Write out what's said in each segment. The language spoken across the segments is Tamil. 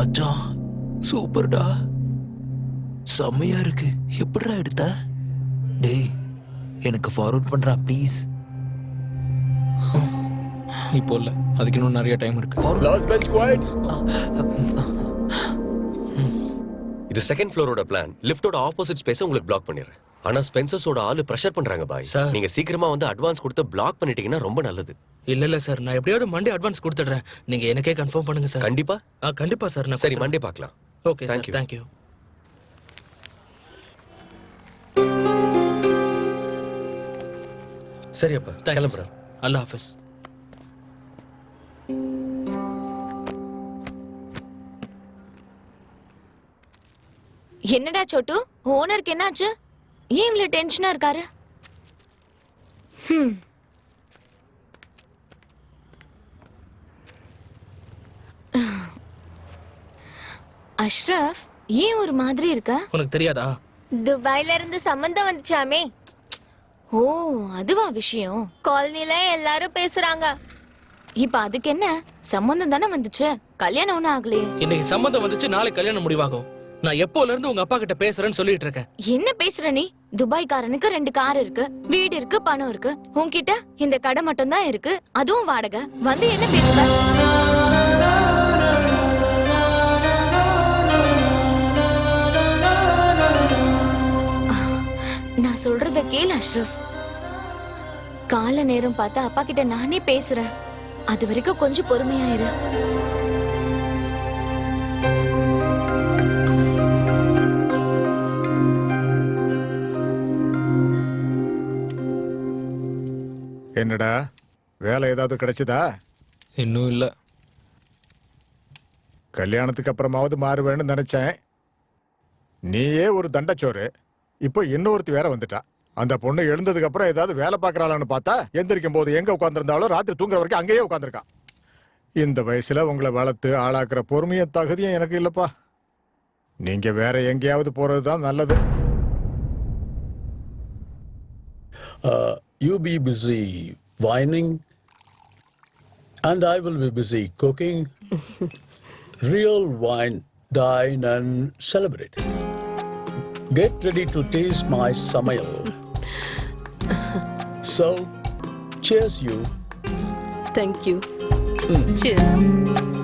மச்சான் சூப்பர்டா. செம்மையா இருக்கு. எப்படிடா எடுத்த? டேய் எனக்கு ஃபார்வர்ட் பண்றா ப்ளீஸ் இப்போ இல்லை அதுக்கு இன்னும் நிறைய டைம் இருக்கு. லாஸ்ட் பெஞ்ச் குவைட் இது செகண்ட் ஃப்ளோரோட பிளான் லிஃப்டோட ஆப்போசிட் ஸ்பேஸை உங்களுக்கு பிளாக் பண்ணிடுறேன். ஆனா ஸ்பென்சர்ஸோட ஆளு ப்ரெஷர் பண்றாங்க பாய். Sir. நீங்க சீக்கிரமா வந்து அட்வான்ஸ் கொடுத்து பிளாக் பண்ணிட்டீங்கன்னா ரொம்ப நல்லது. இல்ல இல்ல சார் நான் எப்படியாவது மண்டே அட்வான்ஸ் கொடுத்துட்றேன். நீங்க எனக்கே கன்ஃபார்ம் பண்ணுங்க சார் கண்டிப்பா? ஆ கண்டிப்பா சார் நான் சரி மண்டே பார்க்கலாம். Okay Thank sir you. Thank you சரி அப்பா. கிளம்புறேன். அல்லா ஹாஃபிஸ். என்னடா சோட்டு? ஓனருக்கு என்னாச்சு? ஏன் இவ்வளவு டென்ஷனா இருக்காரு? ஹம். அஷ்ரஃப் ஏன் ஒரு மாதிரி இருக்க? உனக்கு தெரியாதா? துபாயில இருந்து சம்பந்தம் வந்துச்சாமே. ஓ அதுவா விஷயம். காலனில எல்லாரும் பேசுறாங்க. இப்ப அதுக்கு என்ன? சம்பந்தம் தானே வந்துச்சு? கல்யாணம் ஒண்ணும் ஆகலையே. இன்னைக்கு சம்மந்தம் வந்துச்சு நாளைக்கு கல்யாணம் முடிவாகும். நான் எப்போல இருந்து உங்க அப்பா கிட்ட பேசுறேன்னு சொல்லிட்டு இருக்கேன். என்ன பேசுற நீ? துபாய்க்காரனுக்கு ரெண்டு கார் இருக்கு. வீடு இருக்கு பணம் இருக்கு. உன்கிட்ட இந்த கடை மட்டும் தான் இருக்கு. அதுவும் வாடகை. வந்து என்ன பேசுவ? நான் சொல்றத கேள் அஷ்ரஃப் கால நேரம் பார்த்து அப்பா கிட்ட நானே பேசுறேன். அது வரைக்கும் கொஞ்சம் பொறுமையாயிரு என்னடா? வேலை ஏதாவது கிடைச்சதா? இன்னும் இல்ல. கல்யாணத்துக்கு அப்புறமாவது மாறுவேன்னு நினைச்சேன். நீயே ஒரு தண்டச்சோறு. இப்போ இன்னொருத்தி வேற வந்துட்டா. அந்த பொண்ணு எழுந்ததுக்கு அப்புறம் ஏதாவது வேலை பார்க்கறாளான்னு பார்த்தா எந்திரிக்கும் போது எங்க உட்காந்துருந்தாலும் ராத்திரி தூங்குற வரைக்கும் அங்கேயே உட்காந்துருக்கா இந்த வயசுல உங்களை வளர்த்து ஆளாக்குற பொறுமையும் தகுதியும் எனக்கு இல்லப்பா. நீங்க வேற எங்கேயாவது போறது தான் நல்லது you be busy whining, and I will be busy cooking. Real wine, dine, and celebrate. Get ready to taste my samayal. so, cheers, you. Thank you. Hmm. Cheers.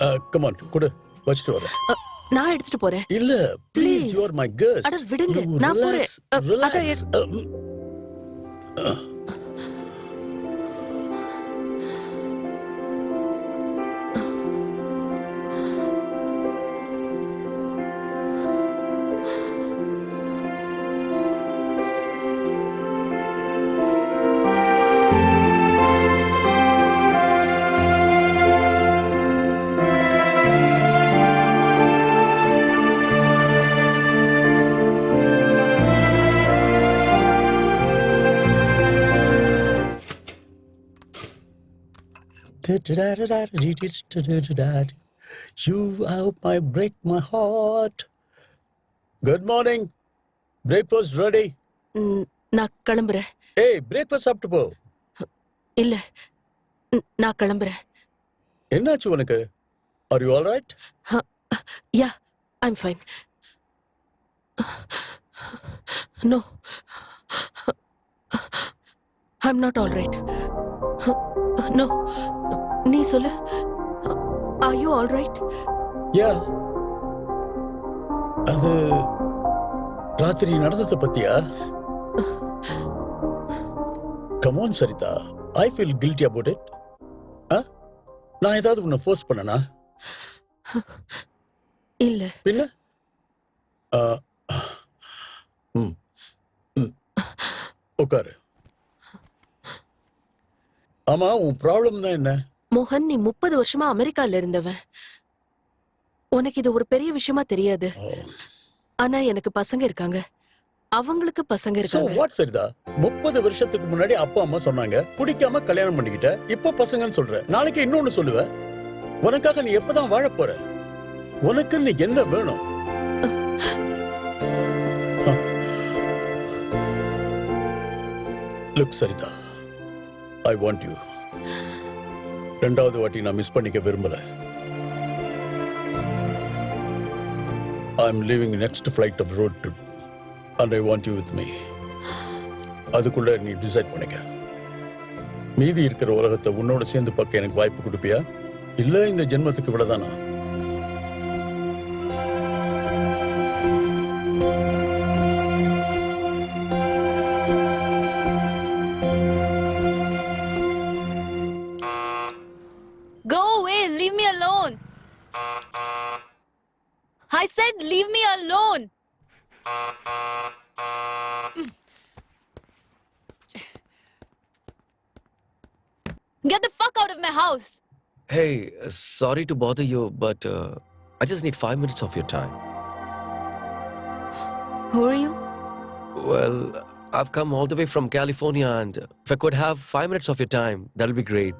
Uh, come on, கொடு. வச்சுட்டு வரேன் நான் எடுத்துட்டு போறேன். இல்ல please Please. You are my guest அட, விடுங்க. நான் போறேன். அ, You help my break my heart. Good morning. Breakfast ready. ம், நான் கிளம்புறேன். Hey, breakfast சாப்பிட்டு போ. இல்ல ம், நான் கிளம்புறேன். என்னாச்சு உனக்கு? Are you all right ya I'm fine no I'm not all right no நீ சொல்லு. Are you all right ya அது ராத்திரி நடந்ததை பத்தியா? Come on Saritha I feel guilty about it நான் ஏதாவது உன்னை ஃபோர்ஸ் பண்ணனா? இல்ல. பின்ன? ஆ, ம், ம். உட்காரு. ஆமா உன் ப்ராப்ளம் தான் என்ன? மோகன் நீ முப்பது வருஷமா அமெரிக்கால இருந்தவன். உனக்கு இது ஒரு பெரிய விஷயமா தெரியாது. ஆனா எனக்கு பசங்க இருக்காங்க. அவங்களுக்கு பசங்க இருக்காங்க. what சரிதா? முப்பது வருஷத்துக்கு முன்னாடி அப்பா அம்மா சொன்னாங்க பிடிக்காம கல்யாணம் பண்ணிக்கிட்ட. இப்ப பசங்கன்னு சொல்ற. நாளைக்கு இன்னொன்னு சொல்லுவ. உனக்காக நீ எப்பதான் வாழ போற? உனக்கு நீ என்ன வேணும்? Look Saritha. I want you ரெண்டாவது வாட்டி நான் மிஸ் பண்ணிக்க விரும்பல. I am leaving next flight of road trip and I want you with me அதுக்குள்ள நீ டிசைட் பண்ணிக்க. மீதி இருக்கிற உலகத்தை உன்னோட சேர்ந்து பார்க்க எனக்கு வாய்ப்பு கொடுப்பியா? இல்லை இந்த ஜென்மத்துக்கு இவ்வளவுதானா? Get the fuck out of my house. Hey, uh, sorry to bother you, but uh, I just need five minutes of your time. Who are you? Well, I've come all the way from California, and if I could have five minutes of your time, that'll be great.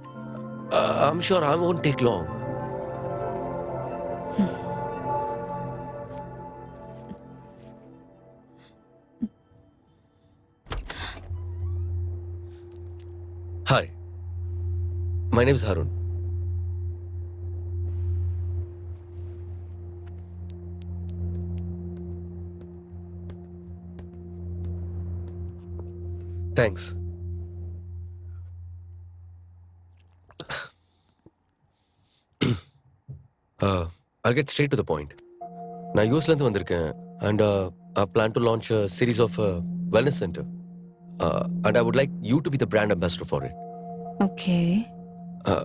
Uh, I'm sure I won't take long. Hi, my name is Harun. Thanks I get get to the point நான் யூஎஸ்லேருந்து வந்திருக்கேன் and I plan to launch a series of wellness centre and I would like you to be the brand ambassador for it okay Okay.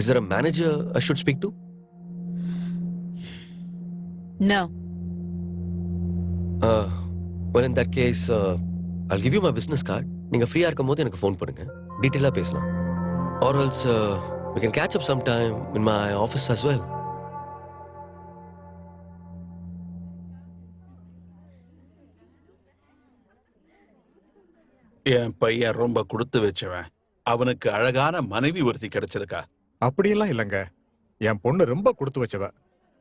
Is there a manager I should speak to No. Well in that case I'll give you my business card. நீங்கள் ஃப்ரீயாக இருக்கும் போது எனக்கு ஃபோன் பண்ணுங்க. டீட்டெயிலாக பேசலாம். Or else we can catch up sometime in my office as well. என் பையன் ரொம்ப கொடுத்து வச்சவன். அவனுக்கு அழகான மனைவி ஒருத்தி கிடைச்சிருக்கா. அப்படியெல்லாம் இல்லைங்க. என் பொண்ணு ரொம்ப கொடுத்து வச்சவ.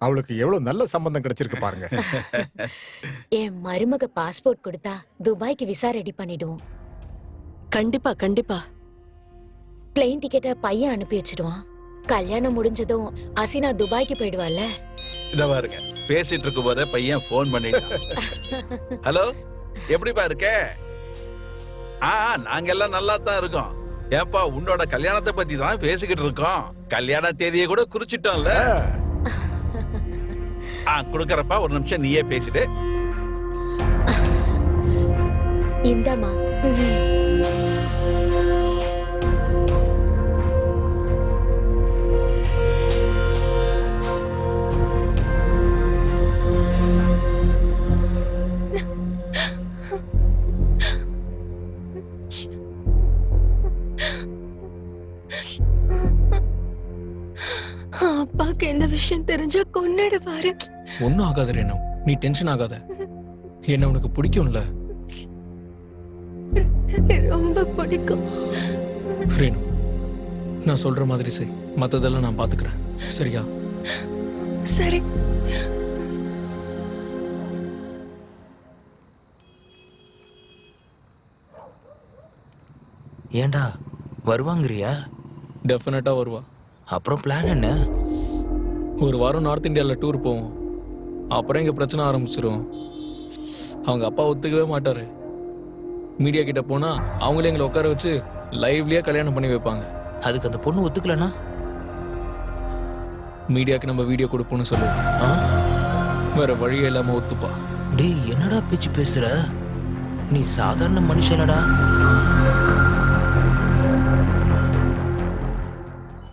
அவளுக்கு எவ்வளவு நல்ல சம்பந்தம் கிடைச்சிருக்கு பாருங்க. என் மருமக பாஸ்போர்ட் கொடுத்தா துபாய்க்கு விசா ரெடி பண்ணிடுவோம். கண்டிப்பா கண்டிப்பா. பிளெயின் டிக்கெட்டை பையன் அனுப்பி வச்சிடுவான். கல்யாணம் முடிஞ்சதும் அசினா துபாய்க்கு போயிடுவாள்ல. இத பாருங்க. பேசிட்டு இருக்கும் போதே பையன் ஃபோன் பண்ணிட்டான் ஹலோ எப்படிப்பா இருக்க? ஆ நாங்க எல்லாம் நல்லா தான் இருக்கோம். ஏன்பா உன்னோட கல்யாணத்தை பத்தி தான் பேசிக்கிட்டு இருக்கோம். கல்யாண தேதியை கூட குறிச்சிட்டோம்ல. ஆ. குடுக்கறப்பா ஒரு நிமிஷம் நீயே பேசிட்டு இந்தாம்மா. அப்பாக்கு இந்த விஷயம் தெரிஞ்சா கொன்னிடுவாரு. ஒன்றும் ஆகாது ரேணு. நீ டென்ஷன் ஆகாத. என்ன உனக்கு பிடிக்கும்ல? ரொம்ப பிடிக்கும். ரேணு நான் சொல்ற மாதிரி செய். மற்றதெல்லாம் நான் பார்த்துக்கிறேன் சரியா? சரி. ஏன்டா வருவாங்கறியா? டெஃபினட்டாக வருவா. அப்புறம் பிளான் என்ன? ஒரு வாரம் நார்த் இந்தியாவில் டூர் போவோம். அப்புறம் இங்கே பிரச்சனை ஆரம்பிச்சிரும். அவங்க அப்பா ஒத்துக்கவே மாட்டாரு. மீடியா கிட்ட போனா அவங்களே எங்களை உட்கார வச்சு லைவ்லியா கல்யாணம் பண்ணி வைப்பாங்க. அதுக்கு அந்த பொண்ணு ஒத்துக்கலனா மீடியாக்கு நம்ம வீடியோ கொடுப்போம்னு சொல்லுவோம்? வேற வழியே இல்லாம ஒத்துப்பா. டேய் என்னடா பேச்சு பேசுற? நீ சாதாரண மனுஷனடா